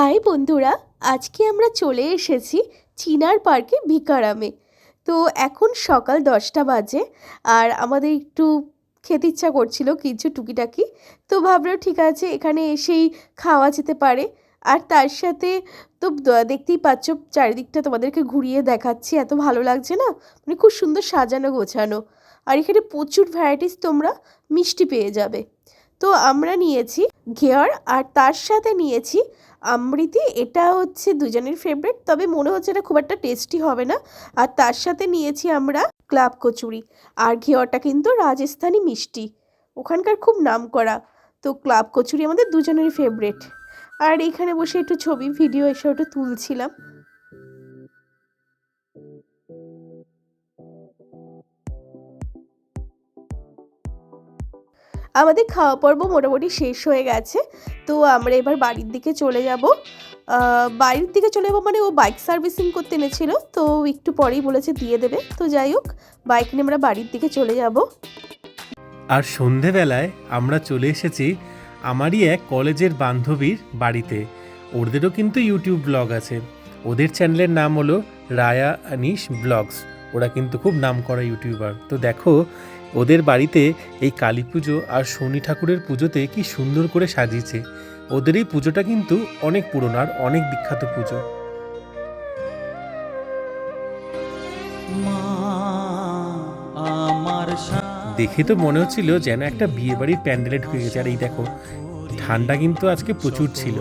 High বন্ধুরা, আজকে আমরা চলে এসেছি চিনার পার্কে ভিকারামে। তো এখন সকাল দশটা বাজে আর আমাদের একটু খেতে ইচ্ছা করছিল কিছু টুকিটাকি। তো ভাবলাম ঠিক আছে, এখানে এসেই খাওয়া যেতে পারে। আর তার সাথে তো দেখতেই পাচ্ছ চারিদিকটা তোমাদেরকে ঘুরিয়ে দেখাচ্ছি, এত ভালো লাগছে না? মানে খুব সুন্দর সাজানো গোছানো। আর এখানে প্রচুর ভ্যারাইটিস তোমরা মিষ্টি পেয়ে যাবে। তো আমরা নিয়েছি ঘেয়ার আর তার সাথে নিয়েছি আমৃতি। এটা হচ্ছে দুজনের ফেভারিট তবে মনে হচ্ছে এটা খুব একটা টেস্টি হবে না। আর তার সাথে নিয়েছি আমরা ক্লাব কচুরি আর ঘেয়রটা কিন্তু রাজস্থানি মিষ্টি, ওখানকার খুব নাম করা তো ক্লাব কচুরি আমাদের দুজনেরই ফেভারিট আর এখানে বসে একটু ছবি ভিডিও এসব একটু তুলছিলাম। আমাদের খাওয়া পর্ব মোটামুটি শেষ হয়ে গেছে। তো আমরা এবার বাড়ির দিকে চলে যাব। বাড়ির দিকে চলে যাব মানে ও বাইক সার্ভিসিং করতে এনেছিল। তো একটু পরেই বলেছে দিয়ে দেবে। তো যাই হোক বাইক নিয়ে আমরা বাড়ির দিকে চলে যাব। আর সন্ধেবেলায় আমরা চলে এসেছি আমারই এক কলেজের বান্ধবীর বাড়িতে। ওদেরও কিন্তু ইউটিউব ব্লগ আছে। ওদের চ্যানেলের নাম হলো রায়া আনিস ব্লগস ওরা কিন্তু খুব নাম করা ইউটিউবার তো দেখো ওদের বাড়িতে এই কালী পুজো আর শনি ঠাকুরের পুজোতে কি সুন্দর করে সাজিয়েছে। ওদের এই পুজোটা কিন্তু অনেক পুরনো আর অনেক বিখ্যাত পুজো। দেখে তো মনে হচ্ছিল যেন একটা বিয়ে বাড়ির প্যান্ডেলে ঢুকে গেছে। আর এই দেখো ঠান্ডা কিন্তু আজকে প্রচুর ছিল।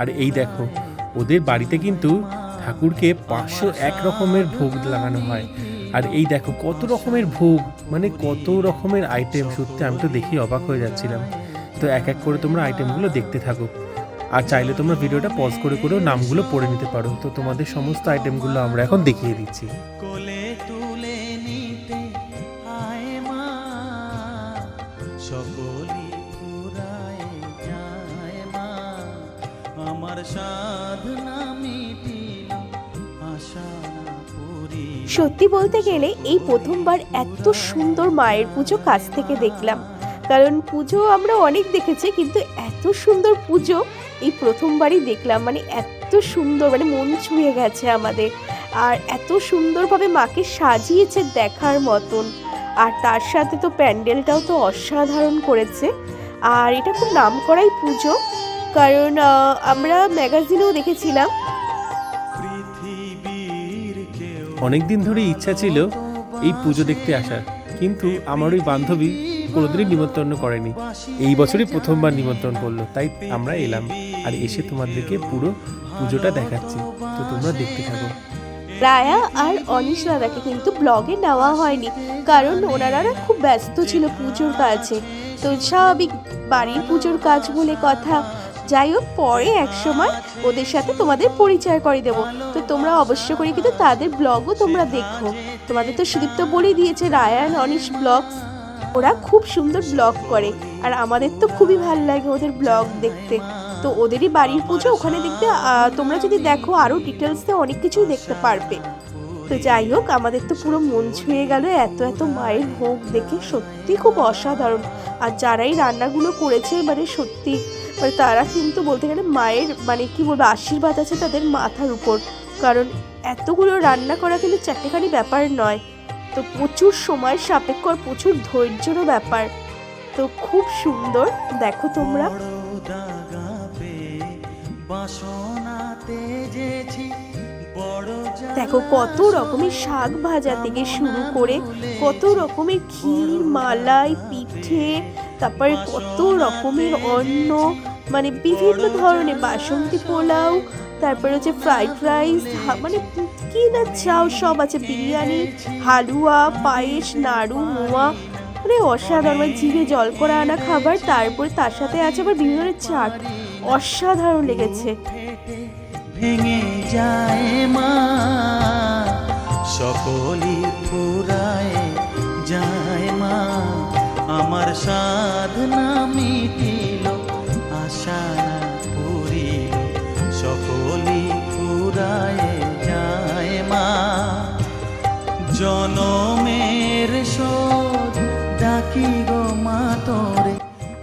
আর এই দেখো ওদের বাড়িতে কিন্তু ঠাকুরকে পাঁচশো এক রকমের ভোগ লাগানো হয়। আর এই দেখো, কত রকমের ভোগ মানে কত রকমের আইটেম সত্যি আমি তো দেখি অবাক হয়ে যাচ্ছিলাম। তো এক এক করে তোমরা আইটেমগুলো দেখতে থাকো। আর চাইলে তোমরা ভিডিওটা পজ করে করেও নামগুলো পড়ে নিতে পারো। তো তোমাদের সমস্ত আইটেমগুলো আমরা এখন দেখিয়ে দিচ্ছি। সত্যি বলতে গেলে এই প্রথমবার এত সুন্দর মায়ের পুজো কাছ থেকে দেখলাম। কারণ পুজো আমরা অনেক দেখেছি, কিন্তু এত সুন্দর পুজো এই প্রথমবারই দেখলাম। মানে এত সুন্দর মানে মন ছুঁয়ে গেছে আমাদের। আর এত সুন্দরভাবে মাকে সাজিয়েছে দেখার মতন। আর তার সাথে তো প্যান্ডেলটাও তো অসাধারণ করেছে। আর এটা খুব নামকরাই পুজো। কারণ আমরা ম্যাগাজিনেও দেখেছিলাম অনেক দিন ধরে ইচ্ছা ছিল এই পুজো দেখতে আসার। কিন্তু আমার ওই বান্ধবী কোনোদিনই নিমন্ত্রণ করেনি। এই বছরই প্রথমবার নিমন্ত্রণ করল, তাই আমরা এলাম আর এসে তোমাদেরকে পুরো পুজোটা দেখাচ্ছি। তো তোমরা দেখতে থাকো। রায়া আর অনিশ দাদাকে কিন্তু ব্লগে নেওয়া হয়নি, কারণ ওনারা খুব ব্যস্ত ছিল পুজোর কাজে। তো স্বাভাবিক বাড়ির পুজোর কাজ বলে কথা যাই হোক, পরে এক সময় ওদের সাথে তোমাদের পরিচয় করে দেবো। তো তোমরা অবশ্য করে কিন্তু তাদের ব্লগও তোমরা দেখো। তোমাদের তো সুদীপ্ত বলেই দিয়েছে, রায়া আর অনিশ ব্লগস। ওরা খুব সুন্দর ব্লগ করে, আর আমাদের তো খুবই ভালো লাগে ওদের ব্লগ দেখতে। তো ওদেরই বাড়ির পুজো ওখানে দেখতে তোমরা যদি দেখো, আরও ডিটেলসে অনেক কিছুই দেখতে পারবে। তো যাই হোক, আমাদের তো পুরো মন ছুঁয়ে গেল, এত এত মায়ের ভোগ দেখে সত্যি খুব অসাধারণ। আর যারাই রান্নাগুলো করেছে মানে সত্যি মানে তারা কিন্তু বলতে গেলে মায়ের মানে কি বলব, আশীর্বাদ আছে তাদের মাথার উপর। কারণ এতগুলো রান্না করা কিন্তু চারটেখানি ব্যাপার নয়। তো প্রচুর সময় সাপেক্ষ আর প্রচুর ধৈর্যেরও ব্যাপার। তো খুব সুন্দর, দেখো তোমরা। দেখো কত রকমের শাক ভাজা থেকে শুরু করে কত রকমের ক্ষীর, মালাই, পিঠে, তারপরে কত রকমের অন্ন মানে বিভিন্ন ধরনের বাসন্তী পোলাও, তারপরে হচ্ছে ফ্রাইড রাইস মানে কি না চাও, সব আছে। বিরিয়ানি, হালুয়া, পায়েস, নাড়ু, মোয়া মানে অসাধারণ। মানে জিভে জল করা আনা খাবার, তারপরে তার সাথে আছে আবার বিভিন্ন ধরনের চাট। অসাধারণ লেগেছে। ভেঙে যায় মা সকলি যায় মা। আমার সাধনা মিটিল আশা না পুরিল সকলি ফুরায় যায় মা। জনমের শোধ ডাকি গো মা তোরে।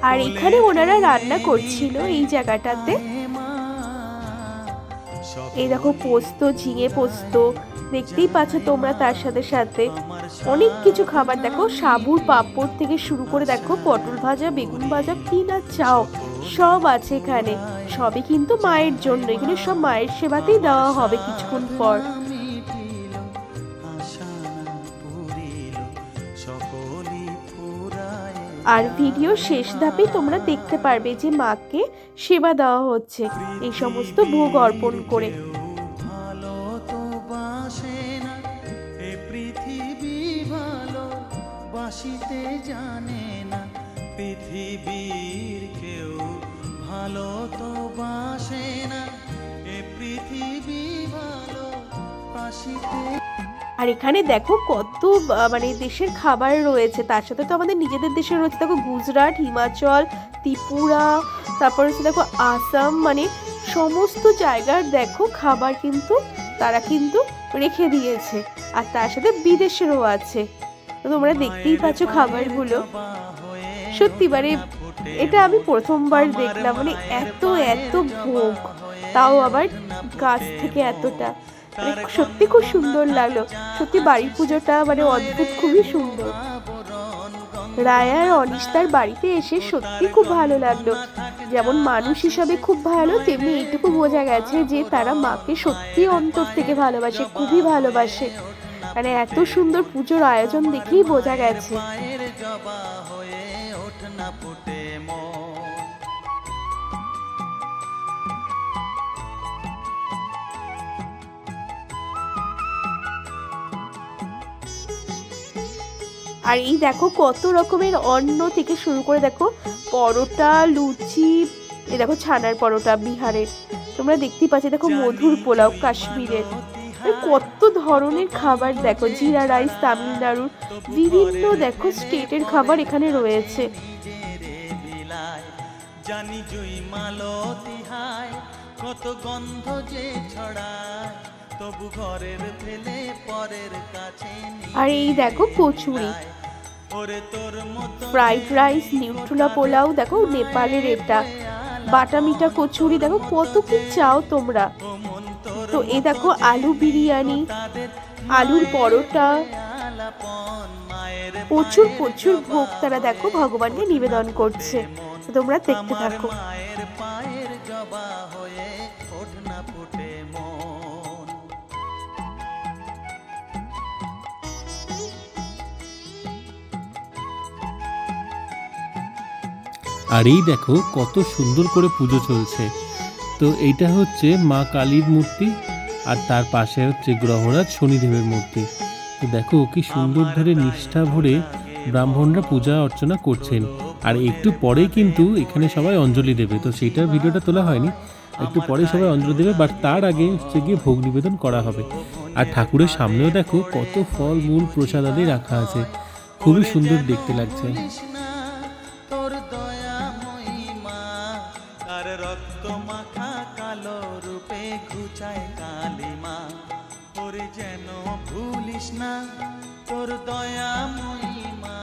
আর এখানে ওনারা রান্না করছিল এই জায়গাটাতে। এই দেখো পোস্ত, ঝিঙে পোস্ত, দেখতেই পাচ্ছ তোমরা তার সাথে সাথে। অনেক কিছু খাবার দেখো, সাবুর পাঁপড় থেকে শুরু করে দেখো, পটল ভাজা, বেগুন ভাজা, কি না চাও। সব আছে এখানে। সবই কিন্তু মায়ের জন্য। এগুলো সব মায়ের সেবাতেই দেওয়া হবে কিছুক্ষণ পর। আর ভিডিও শেষ ধাপে তোমরা দেখতে পারবে যে মাকে সেবা দেওয়া হচ্ছে, এই সমস্ত ভোগ অর্পণ করে। পৃথিবী জানে না পৃথিবীর কেউ ভালো তো বাসে না এ পৃথিবী ভালো বাসিতে আর এখানে দেখো কত মানে দেশের খাবার রয়েছে তার সাথে তো আমাদের নিজেদের দেশের রয়েছে দেখো গুজরাট হিমাচল ত্রিপুরা তারপর হচ্ছে দেখো আসাম মানে সমস্ত জায়গার দেখো খাবার কিন্তু তারা কিন্তু রেখে দিয়েছে আর তার সাথে বিদেশেরও আছে। তোমরা দেখতেই পাচ্ছ খাবারগুলো। সত্যি মানে এটা আমি প্রথমবার দেখলাম মানে এত এত ভোগ। তাও আবার গাছ থেকে এতটা। মানে সত্যি খুব সুন্দর লাগল। সত্যি বাড়ির পুজোটা মানে অদ্ভুত, খুবই সুন্দর। রায়া আর অনিস্তার বাড়িতে এসে সত্যি খুব ভালো লাগল। যেমন মানুষ হিসাবে খুব ভালো, তেমনি এইটুকু বোঝা গেছে যে তারা মাকে সত্যি অন্তর থেকে ভালোবাসে, খুবই ভালোবাসে। মানে এত সুন্দর পুজোর আয়োজন দেখেই বোঝা গেছে। আর এই দেখো কত রকমের অন্ন থেকে শুরু করে দেখো পরোটা লুচি এই দেখো ছানার পরোটা বিহারের। তোমরা দেখতেই পাচ্ছ দেখো মধুর পোলাও কাশ্মীরের। কত ধরনের খাবার দেখো জিরা রাইস তামিলনাড়ুর বিভিন্ন দেখো স্টেটের খাবার এখানে রয়েছে। জানি জুই মালতি হায় কত গন্ধ যে ছড়ায় তবু ঘরের ফেলে পরের কাছে আর এই দেখো কচুরি। ফ্রাইড রাইস নিউট্রুলা পোলাও দেখো নেপালের এটা। বাটা মিঠা কচুরি দেখো কত কি চাও তোমরা। তো এ দেখো আলু বিরিয়ানি আলুর পরোটা। প্রচুর প্রচুর ভোগ তারা দেখো ভগবানকে নিবেদন করছে। তোমরা দেখতে থাকো। আর এই দেখো কত সুন্দর করে পুজো চলছে। তো এইটা হচ্ছে মা কালীর মূর্তি আর তার পাশে হচ্ছে গ্রহরাজ শনিদেবের মূর্তি। তো দেখো কি সুন্দর ধরে নিষ্ঠা ভরে ব্রাহ্মণরা পূজা অর্চনা করছেন। আর একটু পরেই কিন্তু এখানে সবাই অঞ্জলি দেবে। তো সেইটার ভিডিওটা তোলা হয়নি। একটু পরে সবাই অঞ্জলি দেবে বাট তার আগে হচ্ছে গিয়ে ভোগ নিবেদন করা হবে। আর ঠাকুরের সামনেও দেখো কত ফল, মূল, প্রসাদ আদি রাখা আছে। খুবই সুন্দর দেখতে লাগছে। কালিমা ওরে যেন ভুলিস না তোর দয়া মহিমা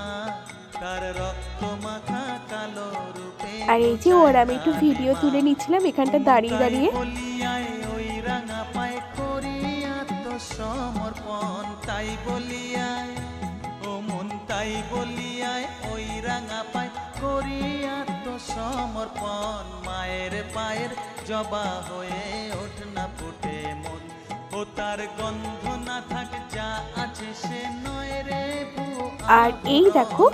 তার রক্ত মাখা কালো রূপে আর এই যে ওর আমি একটু ভিডিও তুলে নিচ্ছিলাম এখানটা দাঁড়িয়ে দাঁড়িয়ে। বলিয়ায় ওই রাঙা পায় করিয়া তো সমর্পণ তাই বলিয়ায় ও মন তাই বলিয়ায় ওই রাঙা পায় করিয়া সমর্পণ মায়ের পায়ের জবা হয়ে ওঠ না ফুটে মন। ও তার গন্ধ না থাক যা আছে সে নয় রে আর এই দেখো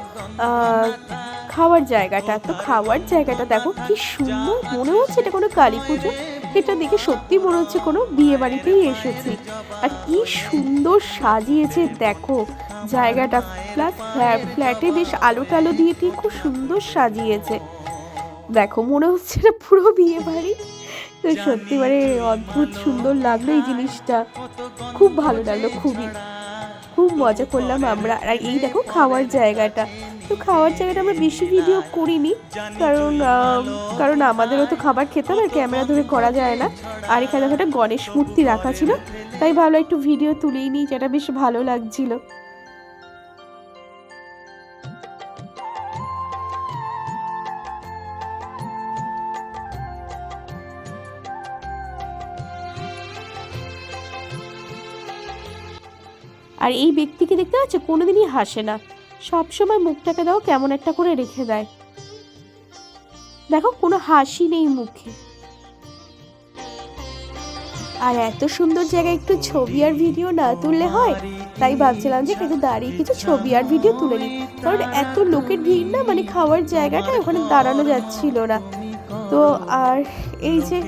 খাওয়ার জায়গাটা তো খাওয়ার জায়গাটা দেখো কি সুন্দর মনে হচ্ছে এটা কোনো কালী পুজো। এটা দেখে সত্যি মনে হচ্ছে কোনো বিয়ে বাড়িতেই এসেছি। আর কি সুন্দর সাজিয়েছে দেখো জায়গাটা প্লাস ফ্ল্যাটে বেশ আলো টালো দিয়ে ঠিক খুব সুন্দর সাজিয়েছে। দেখো, মনে হচ্ছে না পুরো বিয়ে বাড়ি তো সত্যি মানে অদ্ভুত সুন্দর লাগল এই জিনিসটা। খুব ভালো লাগল, খুবই। খুব মজা করলাম আমরা। আর এই দেখো, খাওয়ার জায়গাটা। তো খাওয়ার জায়গাটা আমরা বেশি ভিডিও করিনি, কারণ কারণ আমাদেরও তো খাবার খেতে হবে, ক্যামেরা ধরে করা যায় না। আর এখানে একটা গণেশ মূর্তি রাখা ছিল, তাই ভালো একটু ভিডিও তুলেই নিই, যেটা বেশ ভালো লাগছিল। আর এই ব্যক্তিকে দেখতে পাচ্ছ, কোনোদিনই হাসে না। সব সময় মুখটাকে দাও, কেমন একটা করে রেখে দেয়। দেখো, কোনো হাসি নেই মুখে। আর এত সুন্দর জায়গায় একটু ছবি আর ভিডিও না তুললে হয়, তাই ভাবছিলাম যে একটু দাঁড়িয়ে কিছু ছবি আর ভিডিও তুলে নিই। কারণ এত লোকের ভিড় না মানে খাওয়ার জায়গাটা ওখানে দাঁড়ানো যাচ্ছিল না। তো আর এই যে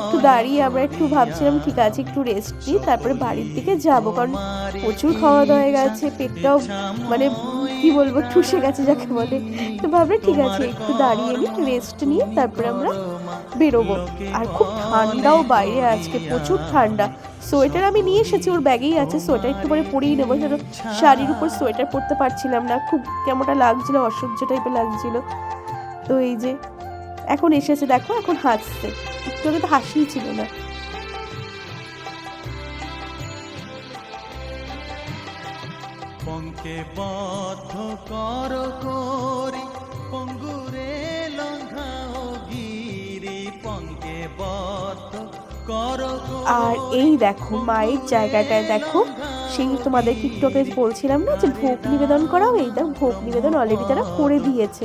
একটু দাঁড়িয়ে আমরা একটু ভাবছিলাম, ঠিক আছে, একটু রেস্ট নিই তারপরে বাড়ির দিকে যাব। কারণ প্রচুর খাওয়া দাওয়া হয়ে গেছে, পেটটাও মানে কি বলব, ঠুসে গেছে যাকে বলে। তো ভাবলাম, ঠিক আছে, একটু দাঁড়িয়ে নিই রেস্ট নিয়ে তারপরে আমরা বেরোবো। আর খুব ঠান্ডাও বাইরে আজকে, প্রচুর ঠান্ডা। সোয়েটার আমি নিয়ে এসেছি, ওর ব্যাগেই আছে, সোয়েটার একটু পরে পরেই নেব, যেন শাড়ির উপর সোয়েটার পরতে পারছিলাম না। খুব কেমনটা লাগছিল, অসহ্য টাইপের লাগছিল। তো এই যে এখন এসেছে দেখো এখন হাসছে। একটু আগে তো হাসিই ছিল না। পঙ্কে বদ্ধ কর করি পঙ্গুরে লঙ্ঘাও গিরি পঙ্কে বদ্ধ কর আর এই দেখো মায়ের জায়গাটায় দেখো সেই তোমাদের টিকটকে বলছিলাম না যে ভোগ নিবেদন করা এই দেখ ভোগ নিবেদন অলরেডি তারা করে দিয়েছে।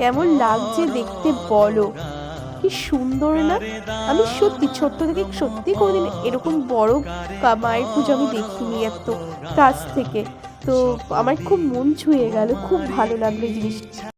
কেমন লাগছে দেখতে বলো। কি সুন্দর না? আমি সত্যি ছোট্ট থেকে সত্যি কোনোদিন এরকম বড় মায়ের পুজো আমি দেখিনি এত কাছ থেকে। তো আমার খুব মন ছুঁয়ে গেল, খুব ভালো লাগল জিনিসটা।